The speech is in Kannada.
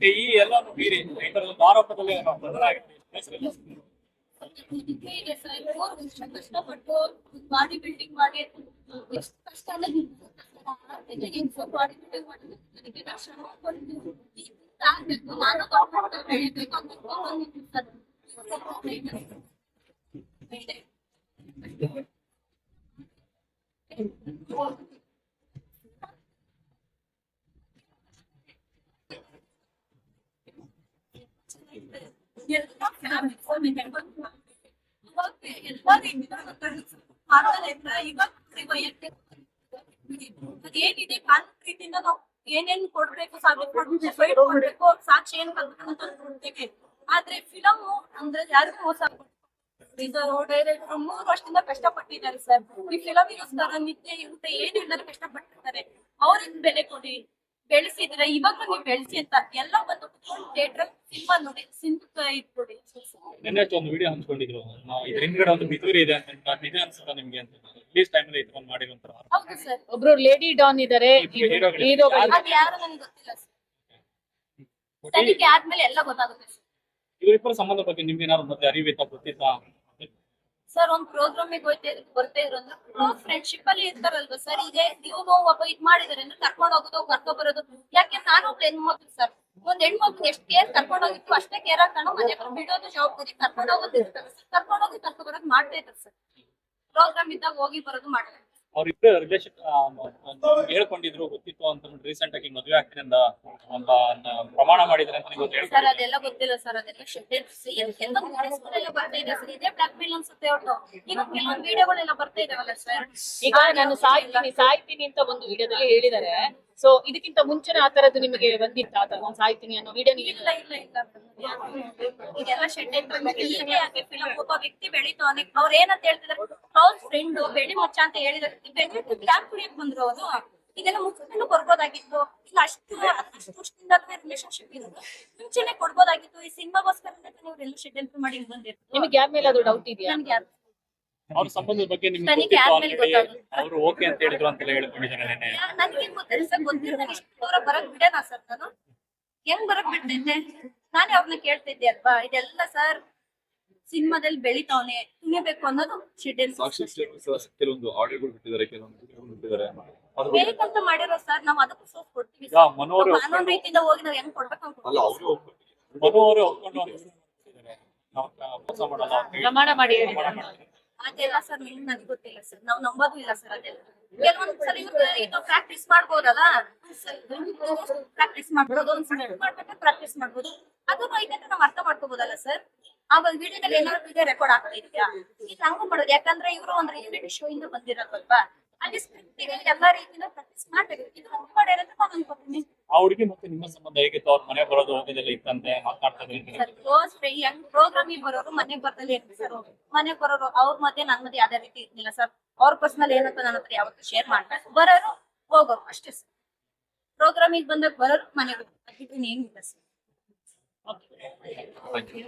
ಬಟ್ ಈ ಎಲ್ಲಾನು ಮೀರಿ ಈ ತರದ ಒಂದು ಆರೋಪದಲ್ಲಿ ಏನೋ ಬದಲಾಗಿದೆ ಹೆಸರಿಲ್ಲ. ಇದಕ್ಕೆ ಇದೆ ಸರ್ ಮೂರು ವರ್ಷ ಕಷ್ಟಪಟ್ಟು ಬಾಡಿ ಬಿಲ್ಡಿಂಗ್ ಮಾಡಿ ಎಷ್ಟು ಕಷ್ಟ ಅಂದ್ರೆ ಬಾಡಿ ಬಿಲ್ಡಿಂಗ್ ಮಾಡಿ ಅದಕ್ಕೆ ನಾವು ಶ್ರಮ ಪಟ್ಟು ಇಂತ ಆಗ್ಬೇಕು ನಾನು ಗೌರ್ಮೆಂಟ್ ಬೆಳಿಬೇಕು ಅಂತ ಅನ್ಕೊಂಡಿದ್ದೀನಿ ಸರ್ ಇದೆ. ಎಲ್ಲ ಫ್ಯಾಮಿಲಿ ಫೋನ್ ಇವಾಗ ಎಲ್ಲ ರೀತಿಯ ಮಾಡೋದ್ರಿಂದ ಇವಾಗ ವೈಯಕ್ತಿಕ ಅದೇನಿದೆ ಕಾನೂನು ರೀತಿಯಿಂದ ನಾವು ಏನೇನ್ ಕೊಡ್ಬೇಕು ಸಾಬೀತು ಕೊಡ್ಬೇಕು ಸಾಕ್ಷಿ ಏನ್ ನೋಡ್ತೇವೆ ಆದ್ರೆ ಫಿಲಮ್ ಅಂದ್ರೆ ಯಾರಿಗೂ ಮೋಸ ಇದು ಡೈರೆಕ್ಟ್ ಮೂರು ವರ್ಷದಿಂದ ಕಷ್ಟಪಟ್ಟಿದ್ದಾರೆ ಸರ್ ಈ ಫಿಲಮಿಗೋಸ್ಕರ ನಿತ್ಯ ಊಟ ಏನಿಲ್ಲದ ಕಷ್ಟಪಟ್ಟಿರ್ತಾರೆ ಅವ್ರಿಗೆ ಬೆಲೆ ಕೊಡಿ ಬೆಳೆಸಿದ್ರೆ ಇವಾಗ ನೀವು ಬೆಳೆಸಿ ಅಂತ ಎಲ್ಲ ಬಂದು ಥಿಯೇಟರ್ ಸಿನಿಮಾ ನೋಡಿ ನಿನ್ನೆ ಒಂದು ವಿಡಿಯೋ ಹಂಚ್ಕೊಂಡಿದ್ರು. ಆ, ಇದ್ರ ಹಿಂದ್ಗಡೆ ಒಂದು ಇದೆ ಅಂತ ಅದ್ ನಿಜ ಅನ್ಸುತ್ತಾ ನಿಮ್ಗೆ ಅಂತ. ರಿಲೀಸ್ ಟೈಮ್ ಅಲ್ಲಿ ಇಟ್ಕೊಂಡು ಮಾಡಿರುವಂತ ಹೌದು ಸರ್ ಒಬ್ರು ಲೇಡಿ ಡಾನ್ ಇದಾರೆ ಇಬ್ರು ಹೀರೋಗಳು. ಹೀರೋಗಳು ಅದು ಯಾರು ನನಗೆ ಗೊತ್ತಿಲ್ಲ ಸರ್ ತನಿಖೆ ಆದ್ಮೇಲೆ ಎಲ್ಲ ಗೊತ್ತಾಗುತ್ತೆ ಸರ್ ಇವರಿಬ್ಬರ ಸಂಬಂಧ ಬಗ್ಗೆ ನಿಮ್ಗೆ ಏನಾದ್ರು ಮತ್ತೆ ಅರಿವಿತ್ತ ಗೊತ್ತಿತ್ತಾ? ಸರ್ ಒಂದ್ ಪ್ರೋಗ್ರಾಮಿಗೆ ಹೋಯ್ತಾ ಬರ್ತಾ ಇದ್ರು ಅಂದ್ರೆ ಫ್ರೆಂಡ್ಶಿಪ್ ಅಲ್ಲಿ ಇರ್ತಾರಲ್ವಾ ಸರ್ ಈಗ ನೀವು ಒಬ್ಬ ಇದ್ ಮಾಡಿದಾರೆ ಅಂದ್ರೆ ಕರ್ಕೊಂಡು ಹೋಗೋದು ಕರ್ಕೊಂಡ್ ಬರೋದು. ಯಾಕೆ? ನಾನು ಒಬ್ಳು ಹೆಣ್ಮಕ್ಳು ಸರ್ ಒಂದ್ ಹೆಣ್ಮಕ್ಳು ಎಷ್ಟು ಕೇರ್ ಕರ್ಕೊಂಡು ಹೋಗಿತ್ತು ಅಷ್ಟೇ ಕೇರ್ ಹಾಕೊಂಡು ಮನೆ ಬಿಡೋದು ಜವಾಬ್ದಾರಿ ಕರ್ಕೊಂಡು ಹೋಗೋದು, ಕರ್ಕೊಂಡು ಹೋಗಿ ಕರ್ಕೊಂಡು ಬರೋದು ಮಾಡ್ತಾ ಇರ್ತಾರೆ ಸರ್. ಪ್ರೋಗ್ರಾಮ್ ಇದ್ದಾಗ ಹೋಗಿ ಬರೋದು ಮಾಡ್ತಾರೆ ಅವ್ರಿಬ್ಬರ ರಿಲೇಶನ್ ಹೇಳ್ಕೊಂಡಿದ್ರು ಗೊತ್ತಿತ್ತು ಅಂತ ರೀಸೆಂಟ್ ಆಗಿ ಮದುವೆ ಆಗ್ತಿರಿಂದ ಅಂತ ಪ್ರಮಾಣ ಮಾಡಿದ್ರೆ ಅಂತ ನೀವು ಸರ್ ಅದೆಲ್ಲ ಗೊತ್ತಿಲ್ಲ ಸರ್ ಅದೆಲ್ಲ ಎಲ್ಲ ಬರ್ತಾ ಇದೆ ಸರ್ ಇದೇ ಬ್ಲಾಕ್ ಮೇಲ್ ಅನ್ಸುತ್ತೆ ಅವ್ರದ್ದು ಈಗ ಕೆಲವೊಂದು ವಿಡಿಯೋಗಳೆಲ್ಲ ಬರ್ತಾ ಇದಾವಲ್ಲ ಸರ್ ಈಗ ನಾನು ಸಾಯ್ತೀನಿ ಸಾಯ್ತೀನಿ ಅಂತ ಒಂದು ವಿಡಿಯೋದಲ್ಲಿ ಹೇಳಿದಾರೆ. ಸೊ ಇದಕ್ಕಿಂತ ಮುಂಚೆನೆ ಆ ತರದ್ದು ನಿಮಗೆ ಬಂದಿತ್ತ ತರ ನಾನು ಸಾಯ್ತೀನಿ ಅನ್ನೋ ವಿಡಿಯೋ ಇಲ್ಲ ಇಲ್ಲ ಇಲ್ಲ. ಇದೆಲ್ಲ ಶೆಡ್ ಒಬ್ಬ ವ್ಯಕ್ತಿ ಬೆಳಿತಾವನೆ ಅವ್ರ ಏನಂತ ಹೇಳ್ತಿದಾರೆ ಕ್ಲೋಸ್ ಫ್ರೆಂಡ್ ಬೆಳೆ ಮಚ್ಚ ಅಂತ ಹೇಳಿದ್ರೆ. ಕ್ಯಾಂಪ್ ಕ್ಯಾಬ್ ಕುಡಿಯಕ್ ಬಂದ್ರು ಅವರು? ಇದೆಲ್ಲ ಮುಂಚೆನೂ ಕೊಡ್ಬೋದಾಗಿತ್ತು. ಇಲ್ಲ ಅಷ್ಟು ಅಷ್ಟು ವರ್ಷದಿಂದ ರಿಲೇಶನ್ಶಿಪ್ ಇರೋದು. ಮುಂಚೆನೆ ಕೊಡ್ಬೋದಾಗಿತ್ತು. ಈ ಸಿನಿಮಾಗೋಸ್ಕರ ನೀವು ಎಲ್ಲ ಶೆಡ್ಯೂಲ್ ಮಾಡಿ ಬಂದಿರ್ತೀವಿ ನಿಮಗೆ ಯಾರ ಮೇಲೆ ಅದು ಡೌಟ್ ಇದೆಯಾ? ನನ್ಗೆ ಯಾರು? ಅವ್ರ ಸಂಬಂಧದ ಬಗ್ಗೆ ನಿಮ್ಗೆ ತನಿಖೆ ಗೊತ್ತಿತ್ತು ಆದ್ಮೇಲೆ already. ಗೊತ್ತಾಗುತ್ತೆ. ಅವ್ರು ಓಕೆ ಅಂತ ಹೇಳಿದ್ರು ಅಂತೆಲ್ಲ ಹೇಳ್ಕೊಂಡಿದ್ದಾರೆ ನೆನ್ನೆ ನನಗೆ ಗೊತ್ತಿಲ್ಲ ಸರ್ ಗೊತ್ತಿಲ್ಲ ಇಷ್ಟು. ದೂರ ಬರಕ್ ಬಿಡೋಣ ಸರ್ ನಾನು? ಹೆಂಗ್ ಬರಕ್ ಬಿಡ್ತಿದ್ದೆ? ನಾನೇ ಅವ್ರನ್ನ ಕೇಳ್ತಿದ್ದೆ ಅಲ್ವಾ? ಇದೆಲ್ಲ ಸರ್ ಸಿನಿಮಾದಲ್ಲಿ ಬೆಳಿತಾವನೆ ಬೇಕು ಅನ್ನೋದು ಶೆಡ್ಯೂಲ್ ಕೆಲವೊಂದು ಆಡಿಯೋಗಳು ಬಿಟ್ಟಿದ್ದಾರೆ ಕೆಲವೊಂದು ಬಿಟ್ಟಿದ್ದಾರೆ. ಬೇಕಂತ ಮಾಡಿರೋ ಸರ್ ನಾವ್ ಅದಕ್ಕೂ ಕೊಡ್ತೀವಿ ಕಾನೂನು ರೀತಿಯಿಂದ ಹೋಗಿ ನಾವ್ ಹೆಂಗ್ ಕೊಡ್ಬೇಕು. ಪ್ರಮಾಣ ಮಾಡಿ. ಅದೆಲ್ಲ ಸರ್ ನನಗೆ ಗೊತ್ತಿಲ್ಲ ಸರ್ ನಾವ್ ನಂಬೋದು ಇಲ್ಲ ಸರ್ ಅದೆಲ್ಲ. ಇದು ಪ್ರಾಕ್ಟೀಸ್ ಮಾಡ್ಬೋದಲ್ಲ? ಪ್ರಾಕ್ಟೀಸ್ ಮಾಡ್ಬೋದು ಒಂದ್ ಸಲ ಮಾಡ್ಬೇಕು ಪ್ರಾಕ್ಟೀಸ್ ಮಾಡ್ಬೋದು. ಅದನ್ನು ಐತೆ ನಾವ್ ಅರ್ಥ ಮಾಡ್ಕೋಬಹುದಲ್ಲ ಸರ್ ಆ ಒಂದು ವಿಡಿಯೋದಲ್ಲಿ ಏನಾದ್ರು ವಿಡಿಯೋ ರೆಕಾರ್ಡ್ ಆಗ್ತಾ ಇದೆಯಾ ಈಗ ಹಂಗೂ ಮಾಡೋದು. ಯಾಕಂದ್ರೆ ಇವರು ಒಂದು ರಿಯಾಲಿಟಿ ಶೋ ಇಂದ ಬಂದಿರೋದಲ್ವಾ? ಅಲ್ಲಿ ಸ್ಕ್ರಿಪ್ಟ್ ಇದೆ ಎಲ್ಲಾ ರೀತಿಯಿಂದ ಪ್ರಾಕ್ಟೀಸ್ ಮಾಡ್ಬೇಕು. ಇದು ಹಂಗ್ ಮಾಡಿರೋದ್ರೆ ನಾನು ಅನ್ಕೋತೀನಿ ಆ ಹುಡುಗಿ ಮತ್ತೆ ನಿಮ್ಮ ಸಂಬಂಧ ಹೇಗಿತ್ತು? ಅವ್ರ ಮನೆ ಬರೋದು ಹೋಗೋದೆಲ್ಲ ಇತ್ತಂತೆ? ಮಾತಾಡ್ತಾ ಕ್ಲೋಸ್ ಹೆಂಗ್ ಪ್ರೋಗ್ರಾಮಿಗೆ ಬರೋರು ಮನೆ ಬರ್ತಲೇ ಇರ್ತೀವಿ ಸರ್ ಮನೆ ಬರೋರು ಅವ್ರ ಮಧ್ಯೆ ನನ್ ಮಧ್ಯೆ ಯಾವ್ದೇ ರೀತಿ ಇರ್ಲಿಲ್ಲ ಸರ್. ಅವ್ರ ಪರ್ಸನಲ್ ಏನಂತ ನನ್ನ ಹತ್ರ ಯಾವತ್ತೂ ಶೇರ್ ಮಾಡ್ತಾರೆ ಬರೋರು ಹೋಗೋರು ಅಷ್ಟೇ ಸರ್. ಪ್ರೋಗ್ರಾಮಿಗೆ ಬಂದಾಗ ಬರೋರು ಮನೆಗೆ ಏನಿಲ್ಲ ಸರ್. ಓಕೆ